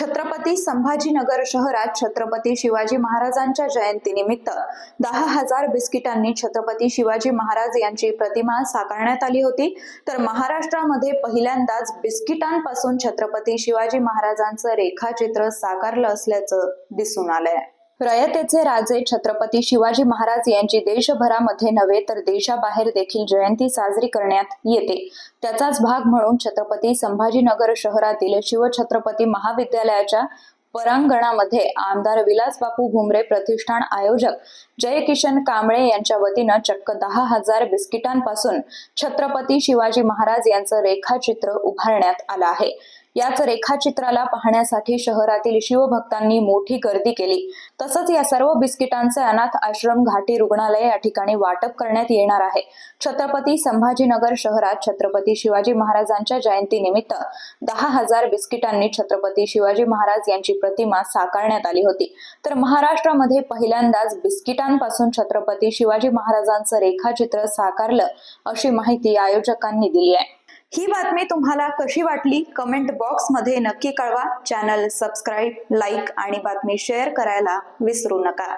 छत्रपती संभाजीनगर शहरात छत्रपती शिवाजी महाराजांच्या जयंतीनिमित्त दहा हजार बिस्किटांनी छत्रपती शिवाजी महाराज यांची प्रतिमा साकारण्यात आली होती. तर महाराष्ट्रामध्ये पहिल्यांदाच बिस्किटांपासून छत्रपती शिवाजी महाराजांचं रेखाचित्र साकारलं असल्याचं दिसून आलंय. रयतेचे राजे छत्रपती शिवाजी महाराज यांची देशभरामध्ये नव्हे तर देशाबाहेर देखील जयंती साजरी करण्यात येते. त्याचाच भाग म्हणून छत्रपती संभाजीनगर शहरातील शिवछत्रपती महाविद्यालयाच्या परांगणामध्ये आमदार विलास बापू भुमरे प्रतिष्ठान आयोजक जयकिशन कांबळे यांच्या वतीनं चक्क दहा हजार बिस्किटांपासून छत्रपती शिवाजी महाराज यांचं रेखाचित्र उभारण्यात आलं आहे. याच रेखाचित्राला पाहण्यासाठी शहरातील शिवभक्तांनी मोठी गर्दी केली. तसंच या सर्व बिस्किटांचे अनाथ आश्रम घाटी रुग्णालय या ठिकाणी वाटप करण्यात येणार आहे. छत्रपती संभाजीनगर शहरात छत्रपती शिवाजी महाराजांच्या जयंतीनिमित्त दहा हजार बिस्किटांनी छत्रपती शिवाजी महाराज यांची प्रतिमा साकारण्यात आली होती. तर महाराष्ट्रामध्ये पहिल्यांदाच बिस्किटांपासून छत्रपती शिवाजी महाराजांचं रेखाचित्र साकारलं अशी माहिती आयोजकांनी दिली आहे. ही बातमी तुम्हाला कशी वाटली? कमेंट बॉक्समध्ये नक्की कळवा. चॅनल सबस्क्राईब लाईक आणि बातमी शेअर करायला विसरू नका.